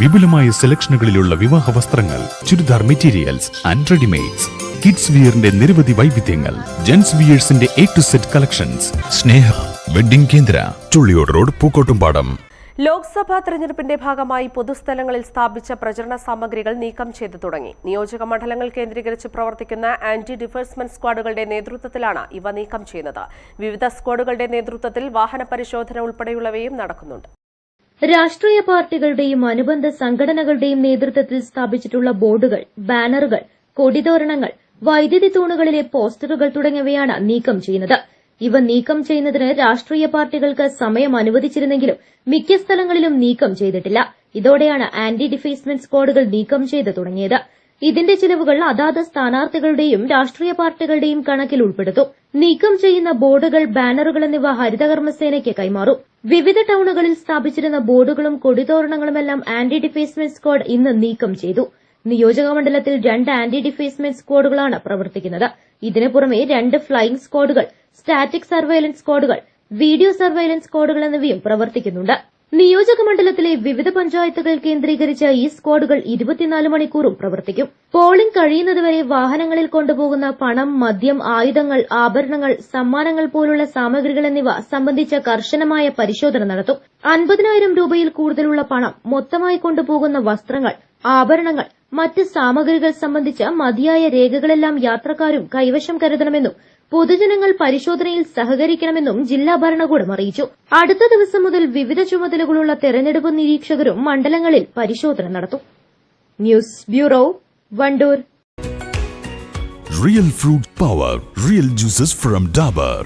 വിപുലമായ സെലക്ഷനുകളിലുള്ള വിവാഹ വസ്ത്രങ്ങൾ churidar materials and readymades kids വിയറിന്റെ നിരവധി വൈവിധ്യങ്ങൾ gents വിയേഴ്സിന്റെ A to Z collections Sneha wedding Kendra Chulliyode road Pookkottumpadam. Lok Sabha തെരഞ്ഞെടുപ്പിന്റെ ഭാഗമായി പൊതുസ്ഥലങ്ങളിൽ സ്ഥാപിച്ച പ്രചരണ സാമഗ്രികൾ നീക്കം ചെയ്തു തുടങ്ങി. നിയോജക മണ്ഡലങ്ങൾ കേന്ദ്രീകരിച്ച് പ്രവർത്തിക്കുന്ന ആന്റി ഡിഫേഴ്സ്മെന്റ് സ്ക്വാഡുകളുടെ നേതൃത്വത്തിലാണ് ഇവ നീക്കം ചെയ്യുന്നത്. വിവിധ സ്ക്വാഡുകളുടെ നേതൃത്വത്തിൽ വാഹന പരിശോധന ഉൾപ്പെടെയുള്ളവയും നടക്കുന്നുണ്ട്. രാഷ്ട്രീയ പാർട്ടികളുടെയും അനുബന്ധ സംഘടനകളുടെയും നേതൃത്വത്തിൽ സ്ഥാപിച്ചിട്ടുള്ള ബോർഡുകൾ ബാനറുകൾ കൊടിതോരണങ്ങൾ വൈദ്യുതി തൂണുകളിലെ പോസ്റ്ററുകൾ തുടങ്ങിയവയാണ് നീക്കം ചെയ്യുന്നത്. ഇവ നീക്കം ചെയ്യുന്നതിന് രാഷ്ട്രീയ പാർട്ടികൾക്ക് സമയം അനുവദിച്ചിരുന്നെങ്കിലും മിക്ക സ്ഥലങ്ങളിലും നീക്കം ചെയ്തിട്ടില്ല. ഇതോടെയാണ് ആന്റി ഡിഫേസ്മെന്റ് സ്ക്വാഡുകൾ നീക്കം ചെയ്ത് തുടങ്ങിയത്. ഇതിന്റെ ചിലവുകൾ അതാത് സ്ഥാനാർത്ഥികളുടെയും രാഷ്ട്രീയ പാർട്ടികളുടെയും കണക്കിൽ ഉൾപ്പെടുത്തും. നീക്കം ചെയ്യുന്ന ബോർഡുകൾ ബാനറുകൾ എന്നിവ ഹരിതകർമ്മസേനയ്ക്ക് കൈമാറും. വിവിധ ടൌണുകളിൽ സ്ഥാപിച്ചിരുന്ന ബോർഡുകളും കൊടിതോരണങ്ങളുമെല്ലാം ആന്റി ഡിഫേസ്മെന്റ് സ്ക്വാഡ് ഇന്ന് നീക്കം ചെയ്തു. നിയോജക മണ്ഡലത്തിൽ രണ്ട് ആന്റി ഡിഫേസ്മെന്റ് സ്ക്വാഡുകളാണ് പ്രവർത്തിക്കുന്നത്. ഇതിനു പുറമെ രണ്ട് ഫ്ലൈയിംഗ് സ്ക്വാഡുകൾ സ്റ്റാറ്റിക് സർവൈലൻസ് സ്ക്വാഡുകൾ വീഡിയോ സർവൈലൻസ് സ്ക്വാഡുകൾ എന്നിവയും പ്രവർത്തിക്കുന്നുണ്ട്. നിയോജക മണ്ഡലത്തിലെ വിവിധ പഞ്ചായത്തുകൾ കേന്ദ്രീകരിച്ച ഈ സ്ക്വാഡുകൾ ഇരുപത്തിനാല് മണിക്കൂറും പ്രവർത്തിക്കും. പോളിംഗ് കഴിയുന്നതുവരെ വാഹനങ്ങളിൽ കൊണ്ടുപോകുന്ന പണം മദ്യം ആയുധങ്ങൾ ആഭരണങ്ങൾ സമ്മാനങ്ങൾ പോലുള്ള സാമഗ്രികൾ എന്നിവ സംബന്ധിച്ച കർശനമായ പരിശോധന നടത്തും. അൻപതിനായിരം രൂപയിൽ കൂടുതലുള്ള പണം മൊത്തമായി കൊണ്ടുപോകുന്ന വസ്ത്രങ്ങൾ ആഭരണങ്ങൾ മറ്റ് സാമഗ്രികൾ സംബന്ധിച്ച മതിയായ രേഖകളെല്ലാം യാത്രക്കാരും കൈവശം കരുതണമെന്നും പൊതുജനങ്ങൾ പരിശോധനയിൽ സഹകരിക്കണമെന്നും ജില്ലാ ഭരണകൂടം അറിയിച്ചു. അടുത്ത ദിവസം മുതൽ വിവിധ ചുമതലകളുള്ള തെരഞ്ഞെടുപ്പ് നിരീക്ഷകരും മണ്ഡലങ്ങളിൽ പരിശോധന നടത്തും. News bureau Wandoor. Real fruit power real juices from Dabur